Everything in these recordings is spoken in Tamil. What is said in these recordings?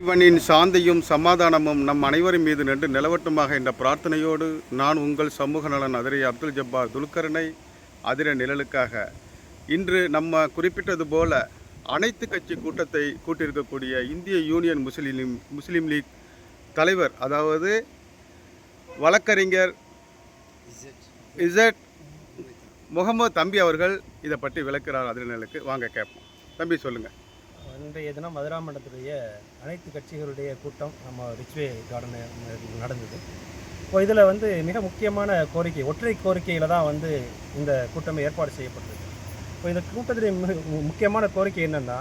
இவனின் சாந்தியும் சமாதானமும் நம் அனைவரின் மீது நின்று நிலவட்டுமாக என்ற பிரார்த்தனையோடு நான் உங்கள் சமூக நலன் அதிரை அப்துல் ஜப்பார் துல்கரனை அதிர நிழலுக்காக. இன்று நம்ம குறிப்பிட்டது போல அனைத்து கட்சி கூட்டத்தை கூட்டியிருக்கக்கூடிய இந்திய யூனியன் முஸ்லீம் முஸ்லீம் லீக் தலைவர் அதாவது வழக்கறிஞர் இசட் முகமது தம்பி அவர்கள் இதை பற்றி விளக்குறார் அதிரநிலைக்கு வாங்க கேட்போம். தம்பி சொல்லுங்கள் இன்றைய தினம் மதுராமண்டத்துடைய அனைத்து கட்சிகளுடைய கூட்டம் நம்ம ரிச்வே கார்டன் நடந்தது. இப்போ இதில் வந்து மிக முக்கியமான கோரிக்கை ஒற்றை கோரிக்கையில் தான் வந்து இந்த கூட்டம் ஏற்பாடு செய்யப்பட்டிருக்கு. இப்போ இந்த கூட்டத்துடைய மு- முக்கியமான கோரிக்கை என்னென்னா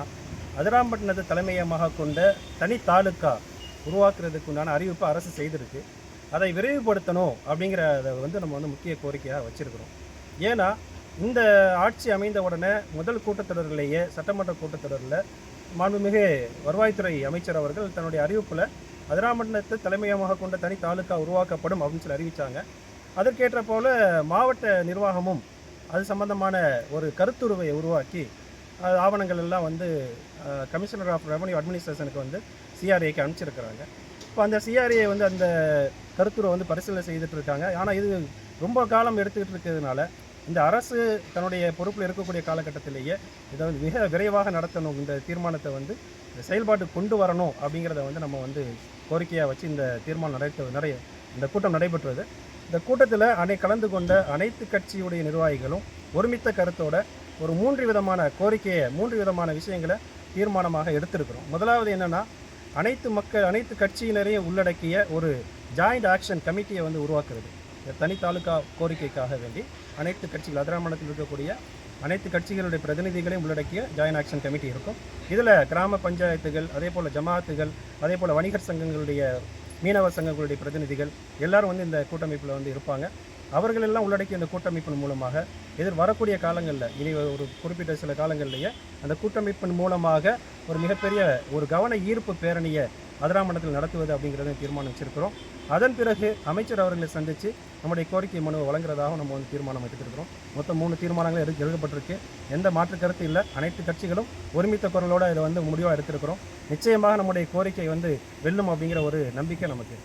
அதிராம்பட்டினத்தை தலைமையமாக கொண்ட தனி தாலுக்கா உருவாக்குறதுக்கு உண்டான அறிவிப்பு அரசு செய்திருக்கு. அதை விரைவுபடுத்தணும் அப்படிங்கிறத வந்து நம்ம வந்து முக்கிய கோரிக்கையாக வச்சுருக்கிறோம். ஏன்னா இந்த ஆட்சி அமைந்த உடனே முதல் கூட்டத்தொடரிலேயே சட்டமன்ற கூட்டத்தொடரில் மாண்புமிகு வருவாய்த்துறை அமைச்சர் அவர்கள் தன்னுடைய அறிவிப்பில் அதிராமண்டலத்தை தலைமையமாக கொண்ட தனி தாலுக்கா உருவாக்கப்படும் அப்படின்னு சொல்லி அறிவித்தாங்க அதற்கேற்ற போல மாவட்ட நிர்வாகமும் அது சம்பந்தமான ஒரு கருத்துருவை உருவாக்கி ஆவணங்கள் எல்லாம் வந்து கமிஷனர் ஆஃப் ரெவன்யூ அட்மினிஸ்ட்ரேஷனுக்கு வந்து சிஆர்ஏக்கு அனுப்பிச்சிருக்கிறாங்க. இப்போ அந்த சிஆர்ஏ வந்து அந்த கருத்துரை வந்து பரிசீலனை செய்துட்டு இருக்காங்க. ஆனால் இது ரொம்ப காலம் எடுத்துக்கிட்டு இருக்கிறதுனால இந்த அரசு தன்னுடைய பொறுப்பில் இருக்கக்கூடிய காலகட்டத்திலேயே இதை வந்து மிக விரைவாக நடத்தணும். இந்த தீர்மானத்தை வந்து செயல்பாட்டு கொண்டு வரணும் அப்படிங்கிறத வந்து நம்ம வந்து கோரிக்கையாக வச்சு இந்த தீர்மானம் நடத்த நிறைய இந்த கூட்டம் நடைபெற்றது. இந்த கூட்டத்தில் அனை கலந்து கொண்ட அனைத்து கட்சியுடைய நிர்வாகிகளும் ஒருமித்த கருத்தோட ஒரு மூன்று விதமான கோரிக்கையை மூன்று விதமான விஷயங்களை தீர்மானமாக எடுத்திருக்கிறோம். முதலாவது என்னென்னா அனைத்து மக்கள் அனைத்து கட்சியினரையும் உள்ளடக்கிய ஒரு ஜாயிண்ட் ஆக்ஷன் கமிட்டியை வந்து உருவாக்குறது. தனி தாலுகா கோரிக்கைக்காக வேண்டி அனைத்து கட்சிகள் அதிராமணத்தில் இருக்கக்கூடிய அனைத்து கட்சிகளுடைய பிரதிநிதிகளையும் உள்ளடக்கிய ஜாயின் ஆக்ஷன் கமிட்டி இருக்கும். இதில் கிராம பஞ்சாயத்துகள் அதே போல் ஜமாத்துகள் அதே போல் வணிகர் சங்கங்களுடைய மீனவர் சங்கங்களுடைய பிரதிநிதிகள் எல்லாரும் வந்து இந்த கூட்டமைப்பில் வந்து இருப்பாங்க. அவர்களெல்லாம் உள்ளடக்கிய இந்த கூட்டமைப்பின் மூலமாக எதிர் வரக்கூடிய காலங்களில் இனி ஒரு குறிப்பிட்ட சில காலங்களிலேயே அந்த கூட்டமைப்பின் மூலமாக ஒரு மிகப்பெரிய ஒரு கவன ஈர்ப்பு பேரணியை அதிராமண்டலத்தில் நடத்துவது அப்படிங்கிறத தீர்மானம் வச்சிருக்கிறோம் அதன் பிறகு அமைச்சர் அவர்களை சந்தித்து நம்முடைய கோரிக்கை மனுவை வழங்குறதாக நம்ம வந்து தீர்மானம் எடுத்துருக்கிறோம் மொத்தம் மூணு தீர்மானங்கள் எடு எழுதப்பட்டிருக்கு எந்த மாற்று கருத்து இல்லை. அனைத்து கட்சிகளும் ஒருமித்த குரலோடு இதை வந்து முடிவாக எடுத்திருக்கிறோம். நிச்சயமாக நம்முடைய கோரிக்கை வந்து வெல்லும் அப்படிங்கிற ஒரு நம்பிக்கை நமக்கு